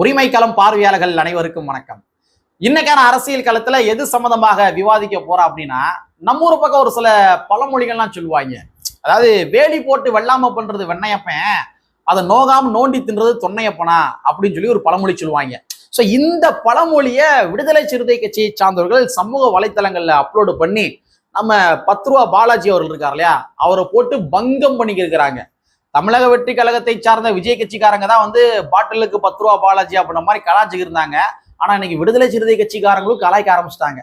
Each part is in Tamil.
உரிமை களம் பார்வையாளர்கள் அனைவருக்கும் வணக்கம். இன்னைக்கான அரசியல் களத்துல எது சம்மந்தமாக விவாதிக்க போறோம் அப்படின்னா நம்ம ஊர் பக்கம் ஒரு சில பழமொழிகள்லாம் சொல்லுவாங்க. அதாவது வேலி போட்டு வெள்ளாம பண்றது வெண்ணையப்பன் அதை நோகாம நோண்டி தின்றது தொன்னையப்பனா அப்படின்னு சொல்லி ஒரு பழமொழி சொல்லுவாங்க. ஸோ இந்த பழமொழியை விடுதலை சிறுத்தை கட்சியை சார்ந்தவர்கள் சமூக வலைத்தளங்கள்ல அப்லோடு பண்ணி நம்ம பத்து ரூபா பாலாஜி அவர்கள் இருக்கார் இல்லையா அவரை போட்டு பங்கம் பண்ணிக்கிருக்கிறாங்க. தமிழக வெற்றி கழகத்தை சார்ந்த விஜய் கட்சிக்காரங்க தான் வந்து பாட்டிலுக்கு பத்து ரூபா பாலாஜி அப்படின்ற மாதிரி கலாச்சிக்கு இருந்தாங்க. ஆனா இன்னைக்கு விடுதலை சிறுத்தை கட்சிக்காரங்களும் கலாய்க்க ஆரம்பிச்சிட்டாங்க.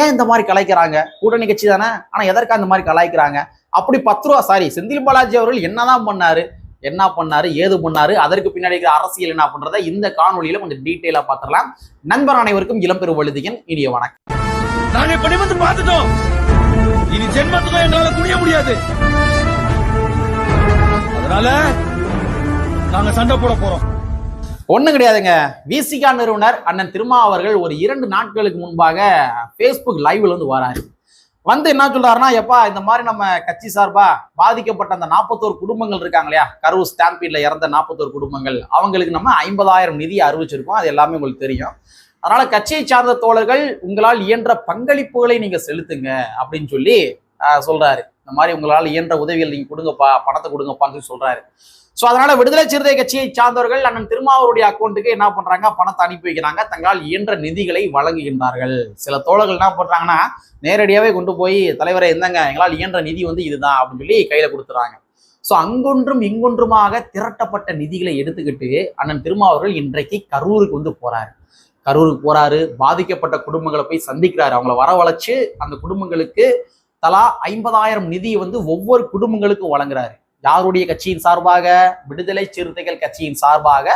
ஏன் இந்த மாதிரி கலாய்க்கிறாங்க? கூட்டணி கட்சி தானே? ஆனா எதற்கா இந்த மாதிரி கலாய்க்கிறாங்க? அப்படி பத்து ரூபா சாரி செந்தில் பாலாஜி அவர்கள் என்னதான் பண்ணாரு? என்ன பண்ணாரு? ஏது பண்ணாரு? அதற்கு பின்னாடி இருக்கிற அரசியல் என்ன பண்றத இந்த காணொலியில கொஞ்சம் டீட்டெயிலா பாத்திரலாம் நண்பர் அனைவருக்கும் இளம்பெரு வழுதியன் இனிய வணக்கம். நாங்க இப்ப பார்த்துட்டோம். இனி ஜென்மத்துக்கும் எங்களால முடியாது. அதனால நாங்க சண்டை போட போறோம். ஒன்றும் கிடையாதுங்க. விசிகா நிறுவனர் அண்ணன் திருமா அவர்கள் ஒரு இரண்டு நாட்களுக்கு முன்பாக ஃபேஸ்புக் லைவ்ல வந்து வராரு. வந்து என்ன சொல்றாருன்னா எப்பா இந்த மாதிரி நம்ம கட்சி சார்பா பாதிக்கப்பட்ட அந்த நாற்பத்தோரு குடும்பங்கள் இருக்காங்க இல்லையா? கரூர் ஸ்டாம்பீட்ல இறந்த நாற்பத்தோரு குடும்பங்கள். அவங்களுக்கு நம்ம ஐம்பதாயிரம் நிதி அறிவிச்சிருக்கோம். அது எல்லாமே உங்களுக்கு தெரியும். அதனால கட்சியை சார்ந்த தோழர்கள் உங்களால் இயன்ற பங்களிப்புகளை நீங்க செலுத்துங்க. அப்படின்னு சொல்லி சொல்றாரு. இந்த மாதிரி உங்களால் இயன்ற உதவிகள் நீங்கள் கொடுங்கப்பா பணத்தை கொடுங்கப்பான்னு சொல்லி சொல்கிறாரு ஸோ அதனால விடுதலை சிறுத்தை கட்சியை சார்ந்தவர்கள் அண்ணன் திருமாவருடைய அக்கௌண்ட்டுக்கு என்ன பண்ணுறாங்க பணத்தை அனுப்பி வைக்கிறாங்க. தங்களால் இயன்ற நிதிகளை வழங்குகின்றார்கள். சில தோழர்கள் என்ன பண்ணுறாங்கன்னா நேரடியாகவே கொண்டு போய் தலைவரை இருந்தாங்க எங்களால் இயன்ற நிதி வந்து இதுதான் அப்படின்னு சொல்லி கையில் கொடுத்துறாங்க. ஸோ அங்கொன்றும் இங்கொன்றுமாக திரட்டப்பட்ட நிதிகளை எடுத்துக்கிட்டு அண்ணன் திருமாவர்கள் இன்றைக்கு கரூருக்கு வந்து போகிறாரு கரூருக்கு போறாரு. பாதிக்கப்பட்ட குடும்பங்களை போய் சந்திக்கிறாரு. அவங்கள வரவழைச்சு அந்த குடும்பங்களுக்கு தலா ஐம்பதாயிரம் நிதியை வந்து ஒவ்வொரு குடும்பங்களுக்கும் வழங்குறாரு. யாருடைய கட்சியின் சார்பாக? விடுதலை சிறுத்தைகள் கட்சியின் சார்பாக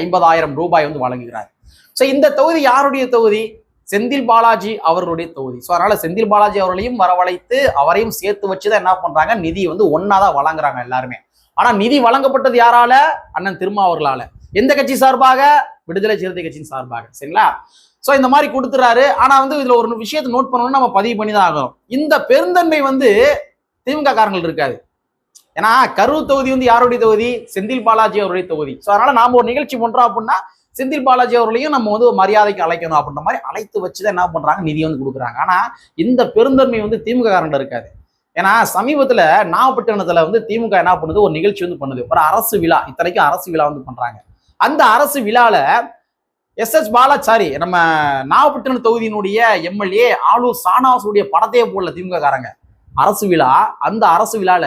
ஐம்பதாயிரம் ரூபாய் வந்து வழங்குகிறார். ஸோ இந்த தொகுதி யாருடைய தொகுதி? செந்தில் பாலாஜி அவர்களுடைய தொகுதி. ஸோ அதனால செந்தில் பாலாஜி அவர்களையும் வரவழைத்து அவரையும் சேர்த்து வச்சுதான் என்ன பண்றாங்க? நிதி வந்து ஒன்னாதான் வழங்குறாங்க எல்லாருமே. ஆனா நிதி வழங்கப்பட்டது யாரால? அண்ணன் திருமா அவர்களால எந்த கட்சி சார்பாக? விடுதலை சிறுத்தை கட்சியின் சார்பாக. சரிங்களா? ஸோ இந்த மாதிரி கொடுத்துறாரு. ஆனால் வந்து இதில் ஒரு விஷயத்தை நோட் பண்ணணும்னு நம்ம பதிவு பண்ணி தான் ஆகணும். இந்த பெருந்தன்மை வந்து திமுக காரங்கள் இருக்காது. ஏன்னா கரூர் தொகுதி வந்து யாருடைய தொகுதி? செந்தில் பாலாஜி அவருடைய தொகுதி. ஸோ அதனால நாம் ஒரு நிகழ்ச்சி பண்ணுறோம் அப்படின்னா செந்தில் பாலாஜி அவர்களையும் நம்ம வந்து ஒரு மரியாதைக்கு அழைக்கணும் அப்படின்ற மாதிரி அழைத்து வச்சு தான் என்ன பண்ணுறாங்க நிதி வந்து கொடுக்குறாங்க. ஆனால் இந்த பெருந்தன்மை வந்து திமுக காரண்ட இருக்காது. ஏன்னா சமீபத்தில் நாகப்பட்டினத்தில் வந்து திமுக என்ன பண்ணுது? ஒரு நிகழ்ச்சி வந்து பண்ணுது. ஒரு அரசு விழா. இத்தனைக்கும் அரசு விழா வந்து பண்ணுறாங்க அந்த அரசு விழாவில் எஸ் எஸ் பாலாச்சாரி நம்ம நாகப்பட்டினம் தொகுதியினுடைய எம்எல்ஏ ஆளூர் சானாசுடைய படத்தையே போடல திமுக காரங்க அரசு விழா அந்த அரசு விழால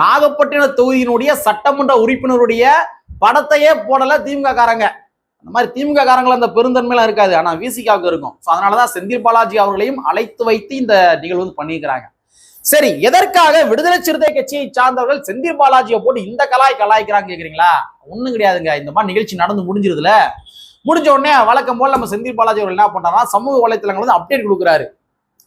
நாகப்பட்டினம் தொகுதியினுடைய சட்டமன்ற உறுப்பினருடைய படத்தையே போடல திமுக காரங்க அந்த மாதிரி திமுக காரங்கள் அந்த பெருந்தன்மையெல்லாம் இருக்காது ஆனா விசிகாவுக்கு இருக்கும். ஸோ அதனாலதான் செந்தில் பாலாஜி அவர்களையும் அழைத்து வைத்து இந்த நிகழ்வு வந்து பண்ணியிருக்கிறாங்க. சரி எதற்காக விடுதலை சிறுத்தை கட்சியை சார்ந்தவர்கள் செந்தில் பாலாஜியை போட்டு இந்த கலாய் கலாய்க்கிறாங்க கேக்குறீங்களா? ஒண்ணும் கிடையாதுங்க. இந்த மாதிரி நிகழ்ச்சி நடந்து முடிஞ்சிருதுல. முடிஞ்ச உடனே வழக்கம் போல் நம்ம செந்தில் பாலாஜி அவர்கள் என்ன பண்றாங்கன்னா சமூக வலைத்தளங்கள் வந்து அப்டேட் கொடுக்குறாரு.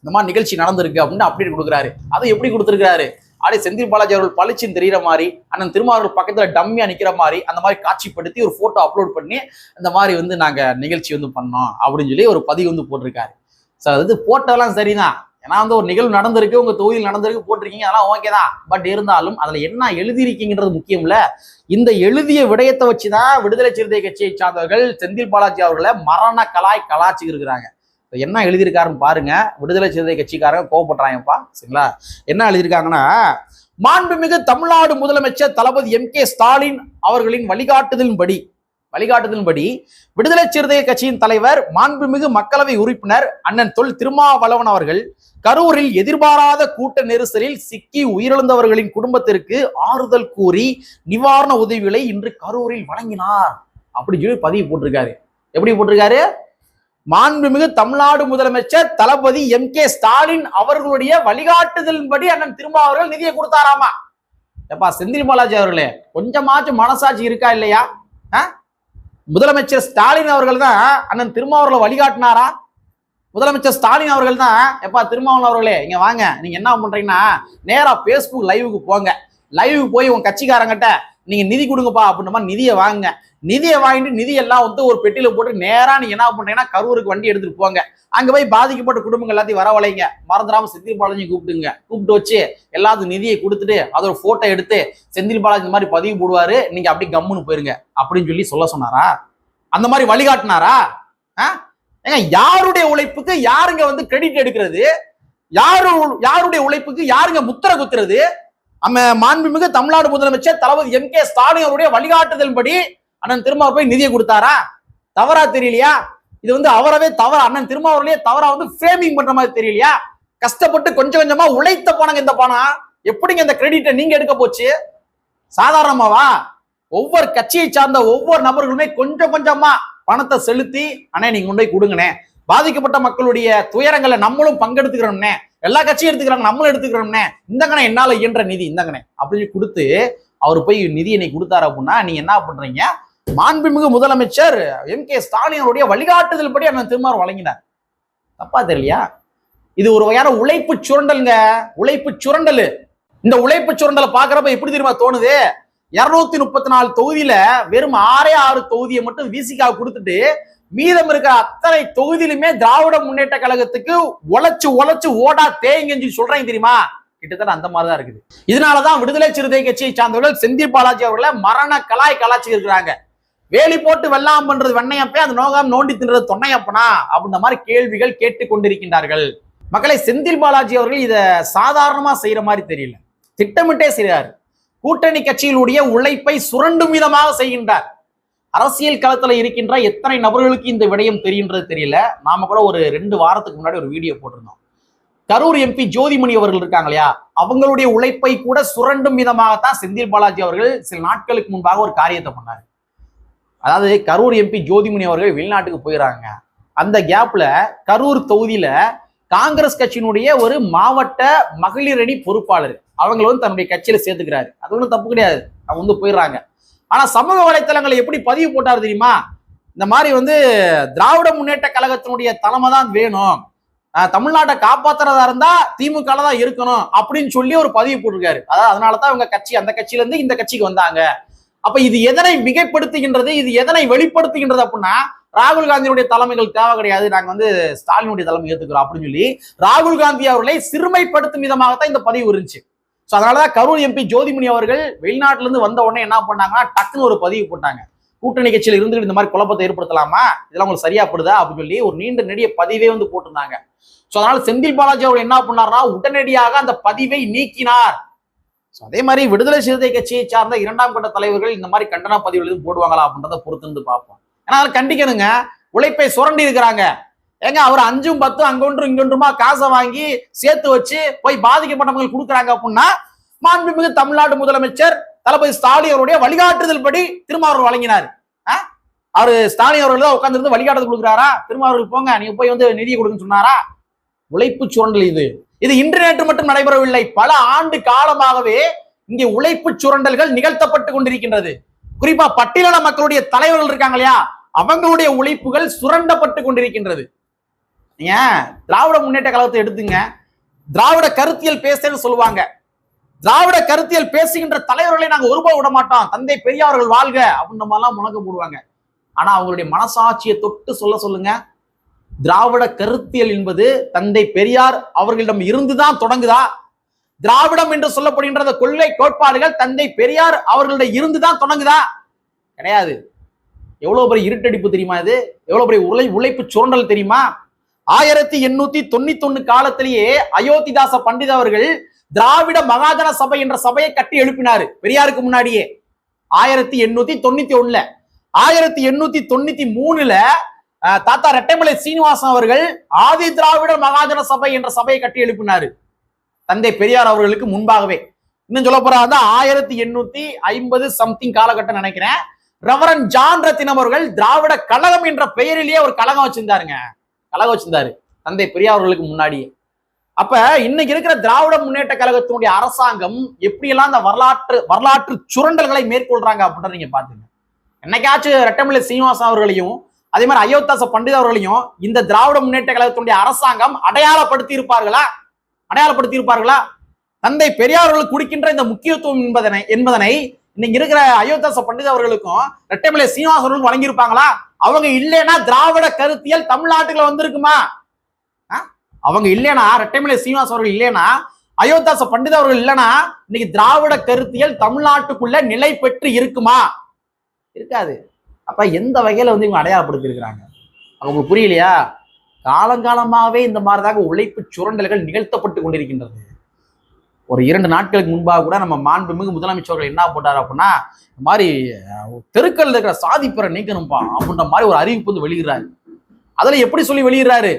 இந்த மாதிரி நிகழ்ச்சி நடந்திருக்கு அப்படின்னு அப்டேட் கொடுக்குறாரு. அதை எப்படி கொடுத்துருக்காரு அப்படியே செந்தில் பாலாஜி அவர்கள் பளிச்சுன்னு தெரியிற மாதிரி அண்ணன் திருமாவர்கள் பக்கத்தில் டம்மியா நிற்கிற மாதிரி அந்த மாதிரி காட்சிப்படுத்தி ஒரு ஃபோட்டோ அப்லோட் பண்ணி அந்த மாதிரி வந்து நாங்கள் நிகழ்ச்சி வந்து பண்ணோம் அப்படின்னு சொல்லி ஒரு பதிவு வந்து போட்டிருக்காரு. ஸோ அது போட்டதெல்லாம் சரிதான். ஏன்னா வந்து ஒரு நிகழ்வு நடந்திருக்கு உங்க தொகுதியில் நடந்திருக்கு போட்டிருக்கீங்க அதெல்லாம் ஓகே தான். பட் இருந்தாலும் அதுல என்ன எழுதியிருக்கீங்கன்றது முக்கியம்ல இந்த எழுதிய விடயத்தை வச்சுதான் விடுதலை சிறுத்தை கட்சியை சார்ந்தவர்கள் செந்தில் பாலாஜி அவர்களை மரண கலாய் கலாச்சி இருக்கிறாங்க. என்ன எழுதியிருக்காருன்னு பாருங்க. விடுதலை சிறுத்தை கட்சிக்காரங்க கோவப்படுறாங்கப்பா சரிங்களா? என்ன எழுதியிருக்காங்கன்னா மாண்புமிகு தமிழ்நாடு முதலமைச்சர் தளபதி எம் கே ஸ்டாலின் அவர்களின் வழிகாட்டுதலின்படி வழிகாட்டுதலின்படி விடுதலை சிறுத்தை கட்சியின் தலைவர் மாண்புமிகு மக்களவை உறுப்பினர் அண்ணன் தொல் திருமாவளவன் அவர்கள் கரூரில் எதிர்பாராத கூட்ட நெரிசலில் சிக்கி உயிரிழந்தவர்களின் குடும்பத்திற்கு ஆறுதல் கூறி நிவாரண உதவிகளை இன்று கரூரில் வழங்கினார். அப்படின்னு சொல்லி பதிவு போட்டிருக்காரு. எப்படி போட்டிருக்காரு? மாண்புமிகு தமிழ்நாடு முதலமைச்சர் தளபதி எம் கே ஸ்டாலின் அவர்களுடைய வழிகாட்டுதலின்படி அண்ணன் திருமா அவர்கள் நிதியை கொடுத்தாராமா? எப்பா செந்தில் பாலாஜி அவர்களே கொஞ்சமாச்சும் மனசாட்சி இருக்கா இல்லையா? ஆ? முதலமைச்சர் ஸ்டாலின் அவர்கள் தான் அண்ணன் திருமாவர்களை வழிகாட்டினாரா? முதலமைச்சர் ஸ்டாலின் அவர்கள் தான் எப்பா திருமாவளவன் அவர்களே இங்க வாங்க. நீங்க என்ன பண்றீங்கன்னா நேரா பேஸ்புக் லைவுக்கு போங்க. லைவுக்கு போய் உங்க கட்சிக்காரங்கிட்ட நீங்க நிதி கொடுங்கப்பா அப்படின்ற மாதிரி நிதியை வாங்குங்க. நிதியை வாங்கிட்டு நிதியெல்லாம் வந்து ஒரு பெட்டியில போட்டு நேரா நீங்க என்ன பண்றீங்கன்னா கரூருக்கு வண்டி எடுத்துட்டு போங்க. அங்க போய் பாதிக்கப்பட்ட குடும்பங்கள் எல்லாத்தையும் வரவழைங்க. மறந்துடாம செந்தில் பாலாஜி கூப்பிடுங்க கூப்பிட்டு வச்சு எல்லாத்துக்கும் நிதியை கொடுத்துட்டு அதோட போட்டோ எடுத்து செந்தில் பாலாஜி இந்த மாதிரி பதிவு போடுவாரு. நீங்க அப்படியே கம்முன்னு போயிருங்க. அப்படின்னு சொல்லி சொல்ல சொன்னாரா? அந்த மாதிரி வழிகாட்டினாரா? ஆ? ஏங்க யாருடைய உழைப்புக்கு யாருங்க வந்து கிரெடிட் எடுக்கிறது? யாரு யாருடைய உழைப்புக்கு யாருங்க முத்திர குத்துறது? நம்ம மாண்புமிகு தமிழ்நாடு முதலமைச்சர் தளபதி எம் கே ஸ்டாலின் அவருடைய வழிகாட்டுதல்படி அண்ணன் திரும்ப போய் நிதியை கொடுத்தாரா? தவறா தெரியலையா? இது வந்து அவரவே தவறா. அண்ணன் திருமாவூர்லயே தவறா வந்து ஃப்ரேமிங் பண்ற மாதிரி தெரியலையா? கஷ்டப்பட்டு கொஞ்சம் கொஞ்சமா உழைத்த பணங்க இந்த பணம். எப்படிங்க இந்த கிரெடிட்டை நீங்க எடுக்க போச்சு? சாதாரணமாவா? ஒவ்வொரு கட்சியை சார்ந்த ஒவ்வொரு நபர்களுமே கொஞ்சம் கொஞ்சமா பணத்தை செலுத்தி அண்ணே நீங்க கொண்டு போய் கொடுங்கண்ணே. பாதிக்கப்பட்ட மக்களுடைய துயரங்களை நம்மளும் பங்கெடுத்துக்கிறோம்னே எல்லா கட்சியும் எடுத்துக்கிறாங்க நம்மளும் எடுத்துக்கிறோம்னே இந்தங்கண்ணே என்னால இயன்ற நிதி இந்தங்கண்ணே. அப்படின்னு கொடுத்து அவர் போய் நிதி என்னை கொடுத்தாரு அப்படின்னா நீங்க என்ன பண்றீங்க மாண்புமிகு முதலமைச்சர் எம் கே ஸ்டாலினுடைய வழிகாட்டுதல் படி அண்ணன் திருமார் வழங்கினார். தப்பா தெரியலையா? இது ஒரு வகையான உழைப்பு சுரண்டல்ங்க. உழைப்பு சுரண்டல். இந்த உழைப்பு சுரண்டலை பாக்குறப்ப எப்படி தெரியுமா தோணுது? இருநூத்தி முப்பத்தி நாலு தொகுதியில வெறும் ஆறே ஆறு தொகுதியை மட்டும் விசிகா கொடுத்துட்டு மீதம் இருக்கிற அத்தனை தொகுதியிலுமே திராவிட முன்னேற்ற கழகத்துக்கு உழைச்சு உழைச்சு ஓடா தேங்கன்னு சொல்றேன் தெரியுமா? கிட்டத்தட்ட அந்த மாதிரிதான் இருக்குது. இதனாலதான் விடுதலை சிறுத்தை கட்சியை சார்ந்தவர்கள் செந்தில் பாலாஜி அவர்களை மரண கலாய் கலாச்சி இருக்கிறாங்க. வேலி போட்டு வெள்ளாம் பண்றது வெண்ணையப்பே அந்த நோகாம் நோண்டி தின்றது தொன்னையப்பனா? அப்படின்ற மாதிரி கேள்விகள் கேட்டு கொண்டிருக்கின்றார்கள் மக்களை செந்தில் பாலாஜி அவர்கள் இதை சாதாரணமா செய்யற மாதிரி தெரியல. திட்டமிட்டே செய்கிறார் கூட்டணி கட்சியிலுடைய உழைப்பை சுரண்டும் விதமாக செய்கின்றார். அரசியல் களத்துல இருக்கின்ற எத்தனை நபர்களுக்கு இந்த விடயம் தெரியுன்றது தெரியல. நாம கூட ஒரு ரெண்டு வாரத்துக்கு முன்னாடி ஒரு வீடியோ போட்டிருந்தோம். கரூர் எம்பி ஜோதிமணி அவர்கள் இருக்காங்க இல்லையா? அவங்களுடைய உழைப்பை கூட சுரண்டும் விதமாகத்தான் செந்தில் பாலாஜி அவர்கள் சில நாட்களுக்கு முன்பாக ஒரு காரியத்தை பண்ணார். அதாவது கரூர் எம்பி ஜோதிமணி அவர்கள் வெளிநாட்டுக்கு போயிடறாங்க அந்த கேப்ல கரூர் தொகுதியில காங்கிரஸ் கட்சியினுடைய ஒரு மாவட்ட மகளிர் அணி பொறுப்பாளர். அவங்கள வந்து தன்னுடைய கட்சியில சேர்த்துக்கிறாரு. அது ஒன்றும் தப்பு கிடையாது. அவங்க வந்து போயிடுறாங்க ஆனா சமூக வலைத்தளங்களை எப்படி பதிவு போட்டார் தெரியுமா? இந்த மாதிரி வந்து திராவிட முன்னேற்ற கழகத்தினுடைய தலைமை தான் வேணும். தமிழ்நாட்டை காப்பாத்துறதா இருந்தா திமுக தான் இருக்கணும் அப்படின்னு சொல்லி ஒரு பதிவு போட்டிருக்காரு. அதாவது அதனாலதான் இவங்க கட்சி அந்த கட்சியில இருந்து இந்த கட்சிக்கு வந்தாங்க. அப்ப இது எதனை மிகைப்படுத்துகின்றது இது எதனை வெளிப்படுத்துகின்றது அப்படின்னா ராகுல் காந்தியுடைய தலைமைகள் தேவை கிடையாது. நாங்க வந்து ஸ்டாலினுடைய தலைமை ஏத்துக்கிறோம் அப்படின்னு சொல்லி ராகுல் காந்தி அவர்களை சிறுமைப்படுத்தும் விதமாகத்தான் இந்த பதிவு இருந்துச்சு. ஸோ அதனாலதான் கரூர் எம்பி ஜோதிமணி அவர்கள் வெளிநாட்டுல இருந்து வந்த உடனே என்ன பண்ணாங்கன்னா டக்குன்னு ஒரு பதிவு போட்டாங்க. கூட்டணி கட்சியில் இருந்துட்டு இந்த மாதிரி குழப்பத்தை ஏற்படுத்தலாமா? இதெல்லாம் உங்களுக்கு சரியாப்படுதா அப்படின்னு சொல்லி ஒரு நீண்ட நெடிய பதிவே வந்து போட்டிருந்தாங்க. ஸோ அதனால செந்தில் பாலாஜி அவர் என்ன பண்ணார்னா உடனடியாக அந்த பதிவை நீக்கினார். அதே மாதிரி விடுதலை சிறுத்தை கட்சியை சார்ந்த இரண்டாம் கட்ட தலைவர்கள் இந்த மாதிரி கண்டன பதிவுகள் எதுவும் போடுவாங்களா அப்படின்றத பொறுத்திருந்து பார்ப்போம். ஏன்னா அதை கண்டிக்கணுங்க. உழைப்பை சுரண்டி இருக்கிறாங்க. ஏங்க அவர் அஞ்சும் பத்தும் அங்கொன்றும் இங்கொன்றுமா காசை வாங்கி சேர்த்து வச்சு போய் பாதிக்கப்பட்டவங்களுக்கு கொடுக்குறாங்க அப்படின்னா மாண்புமிகு தமிழ்நாடு முதலமைச்சர் தளபதி ஸ்டாலின் அவருடைய வழிகாட்டுதல் படி திருமாவூர் வழங்கினார். ஆ? அவரு ஸ்டாலின் அவர்கள் தான் உட்கார்ந்து வழிகாட்டுதல் கொடுக்குறாரா? திருமாவூருக்கு போங்க நீங்க போய் வந்து நிதி கொடுங்கன்னு சொன்னாரா? உழைப்பு சுரண்டல் இது. இது இன்று நேற்று மட்டும் நடைபெறவில்லை. பல ஆண்டு காலமாகவே இங்கே உழைப்பு சுரண்டல்கள் நிகழ்த்தப்பட்டு கொண்டிருக்கின்றது. குறிப்பா பட்டியலின மக்களுடைய தலைவர்கள் இருக்காங்க இல்லையா அவங்களுடைய உழைப்புகள் சுரண்டப்பட்டு கொண்டிருக்கின்றது. ஏன் திராவிட முன்னேற்ற கழகத்தை எடுத்துங்க. திராவிட கருத்தியல் பேசுன்னு சொல்லுவாங்க. திராவிட கருத்தியல் பேசுகின்ற தலைவர்களை நாங்க ஒருபா விட மாட்டோம். தந்தை பெரியார்கள் வாழ்க அப்படின்ற மாதிரிலாம் முழங்க போடுவாங்க. ஆனா அவங்களுடைய மனசாட்சியை தொட்டு சொல்ல சொல்லுங்க. திராவிட கருத்தியல் என்பது தந்தை பெரியார் அவர்களிடம் இருந்துதான் தொடங்குதா? திராவிடம் என்று சொல்லப்படுகின்ற அந்த கொள்கை கோட்பாடுகள் தந்தை பெரியார் அவர்களிடம் இருந்துதான் தொடங்குதா? கிடையாது. எவ்வளவு பெரிய இருட்டடிப்பு தெரியுமா இது? எவ்வளவு பெரிய உழை உழைப்பு சுரண்டல் தெரியுமா? ஆயிரத்தி எண்ணூத்தி தொண்ணூத்தி ஒண்ணு காலத்திலேயே அயோத்திதாச பண்டித அவர்கள் திராவிட மகாஜன சபை என்ற சபையை கட்டி எழுப்பினாரு. பெரியாருக்கு முன்னாடியே. ஆயிரத்தி எண்ணூத்தி தொண்ணூத்தி ஒண்ணுல. ஆயிரத்தி எண்ணூத்தி தொண்ணூத்தி மூணுல தாத்தா ரெட்டைமலை சீனிவாசன் அவர்கள் ஆதி திராவிட மகாஜன சபை என்ற சபையை கட்டி எழுப்பினாரு. தந்தை பெரியார் அவர்களுக்கு முன்பாகவே. இன்னும் சொல்ல போறா ஆயிரத்தி எண்ணூத்தி ஐம்பது சம்திங் காலகட்டம் நினைக்கிறேன். ரெவரன் ஜான் ரத்தினம் அவர்கள் திராவிட கழகம் என்ற பெயரிலேயே ஒரு கழகம் வச்சிருந்தாருங்க. கழகம் வச்சிருந்தாரு. தந்தை பெரியார் அவர்களுக்கு முன்னாடியே. அப்ப இன்னைக்கு இருக்கிற திராவிட முன்னேற்ற கழகத்தினுடைய அரசாங்கம் எப்படியெல்லாம் அந்த வரலாற்று வரலாற்று சுரண்டல்களை மேற்கொள்றாங்க அப்படின்றத நீங்க பாத்துங்க என்னைக்காச்சும் ரெட்டமலை சீனிவாசன் அவர்களையும் அதே மாதிரி அயோத்தாச பண்டித அவர்களையும் இந்த திராவிட முன்னேற்ற கழகத்தினுடைய அரசாங்கம் அடையாளப்படுத்தி இருப்பார்களா அடையாளப்படுத்தி இருப்பார்களா தந்தை பெரியார்கள் குடிக்கின்ற இந்த முக்கியத்துவம் என்பதனை என்பதனை இன்னைக்கு இருக்கிற அயோத்தாச பண்டித அவர்களுக்கும் ரெட்டைமலை சீனிவாசன் வழங்கியிருப்பாங்களா? அவங்க இல்லைன்னா திராவிட கருத்தியல் தமிழ்நாட்டுல வந்திருக்குமா? ஆ? அவங்க இல்லைனா ரெட்டைமலை சீனிவாசன் அவர்கள் இல்லைனா அயோத்தாச பண்டித அவர்கள் இல்லைனா இன்னைக்கு திராவிட கருத்தியல் தமிழ்நாட்டுக்குள்ள நிலை பெற்று இருக்குமா? இருக்காது. அப்போ எந்த வகையில் வந்து இவங்க அடையாளப்படுத்தியிருக்கிறாங்க? அவங்களுக்கு புரியலையா? காலங்காலமாகவே இந்த மாதிரிதாக உழைப்பு சுரண்டல்கள் நிகழ்த்தப்பட்டு கொண்டிருக்கின்றது. ஒரு இரண்டு நாட்களுக்கு முன்பாக கூட நம்ம மாண்புமிகு முதலமைச்சர்கள் என்ன போட்டார் அப்படின்னா இந்த மாதிரி தெருக்கள் இருக்கிற சாதிப்பெற நீக்கணும்ப்பா அப்படின்ற மாதிரி ஒரு அறிவிப்பு வந்து வெளியிடுறாரு. அதில் எப்படி சொல்லி வெளியிடுறாரு?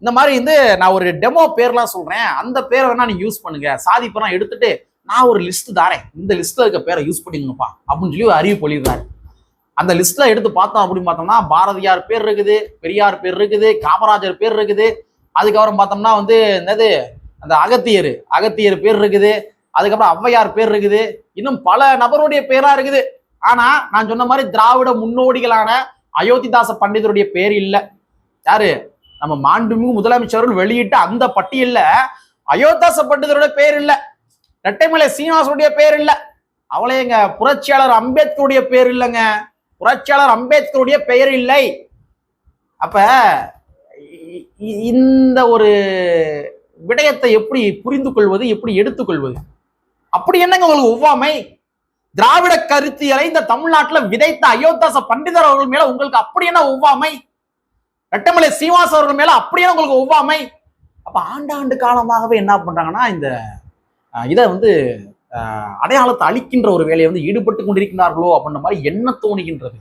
இந்த மாதிரி வந்து நான் ஒரு டெமோ பேர்லாம் சொல்கிறேன் அந்த பேரை வேணா நீங்கள் யூஸ் பண்ணுங்க. சாதிப்பெல்லாம் எடுத்துட்டு நான் ஒரு லிஸ்ட் தாரேன். இந்த லிஸ்ட்டில் இருக்க பேரை யூஸ் பண்ணிக்கணும்ப்பா அப்படின்னு சொல்லி ஒரு அறிவிப்பு வெளியிடுறாரு. அந்த லிஸ்ட்ல எடுத்து பார்த்தோம் அப்படின்னு பார்த்தோம்னா பாரதியார் பேர் இருக்குது பெரியார் பேர் இருக்குது காமராஜர் பேர் இருக்குது. அதுக்கப்புறம் பார்த்தோம்னா வந்து என்னது? அந்த அகத்தியர் அகத்தியர் பேர் இருக்குது. அதுக்கப்புறம் ஔவையார் பேர் இருக்குது. இன்னும் பல நபருடைய பேரா இருக்குது. ஆனா நான் சொன்ன மாதிரி திராவிட முன்னோடிகளான அயோத்திதாச பண்டிதருடைய பேர் இல்லை. யாரு? நம்ம மாண்புமிகு முதலமைச்சர்கள் வெளியிட்ட அந்த பட்டியல்ல அயோத்தாச பண்டிதரோட பேர் இல்லை. ரெட்டைமலை சீனிவாசனுடைய பேர் இல்லை. அவளே எங்க புரட்சியாளர் அம்பேத்கருடைய பேர் இல்லைங்க. புரட்சியாளர் அம்பேத்கருடைய பெயர் இல்லை. அப்ப இந்த ஒரு விடயத்தை எப்படி புரிந்து கொள்வது எப்படி எடுத்துக்கொள்வது அப்படி என்னங்க உங்களுக்கு ஒவ்வாமை? திராவிட கருத்தியலை இந்த தமிழ்நாட்டில் விதைத்த அயோத்தாச பண்டிதர் அவர்கள் மேல உங்களுக்கு அப்படி என்ன ஒவ்வாமை? ரெட்டமலை சீவாஸ் அவர்கள் மேல அப்படியே உங்களுக்கு ஒவ்வாமை? அப்ப ஆண்டாண்டு காலமாகவே என்ன பண்றாங்கன்னா இந்த இதை வந்து அடையாளத்தை அளிக்கின்ற ஒரு வேலையை வந்து ஈடுபட்டு கொண்டிருக்கிறார்களோ அப்படின்ற மாதிரி என்ன தோணுகின்றது?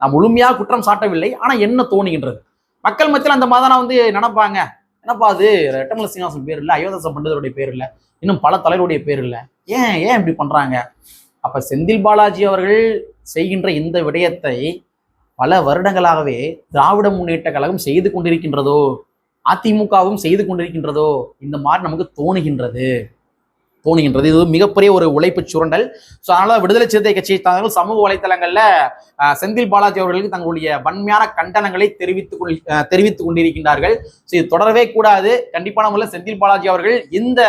நான் முழுமையாக குற்றம் சாட்டவில்லை ஆனால் என்ன தோணுகின்றது? மக்கள் மத்தியில் அந்த மாதிரி வந்து நினைப்பாங்க. என்னப்பா அது? ரெட்டமல சிங்காசன் பேர் இல்லை அயோத்தாச பண்டிதருடைய பேர் இல்லை இன்னும் பல தலைவருடைய பேர் இல்லை. ஏன் ஏன் இப்படி பண்ணுறாங்க அப்போ செந்தில் பாலாஜி அவர்கள் செய்கின்ற இந்த விடயத்தை பல வருடங்களாகவே திராவிட முன்னேற்ற கழகம் செய்து கொண்டிருக்கின்றதோ அதிமுகவும் செய்து கொண்டிருக்கின்றதோ இந்த மாதிரி நமக்கு தோணுகின்றது. போனுகின்றது இது மிகப்பெரிய ஒரு உழைப்பு சுரண்டல். ஸோ அதனால விடுதலை சிறுத்தை கட்சியை தாங்கள் சமூக வலைத்தளங்களில் செந்தில் பாலாஜி அவர்களுக்கு தங்களுடைய வன்மையான கண்டனங்களை தெரிவித்துக் கொள் தெரிவித்துக் கொண்டிருக்கின்றார்கள். ஸோ இது தொடரவே கூடாது. கண்டிப்பான முறையில் செந்தில் பாலாஜி அவர்கள் இந்த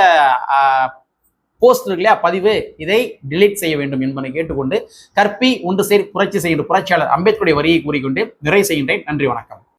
போஸ்ட் இருக்கு இல்லையா பதிவு இதை டிலீட் செய்ய வேண்டும் என்பதை கேட்டுக்கொண்டு கற்பி ஒன்று சேர் புரட்சி செய்கின்ற புரட்சியாளர் அம்பேத்கருடைய வரியை கூறிக்கொண்டு நிறைவு செய்கின்றேன். நன்றி வணக்கம்.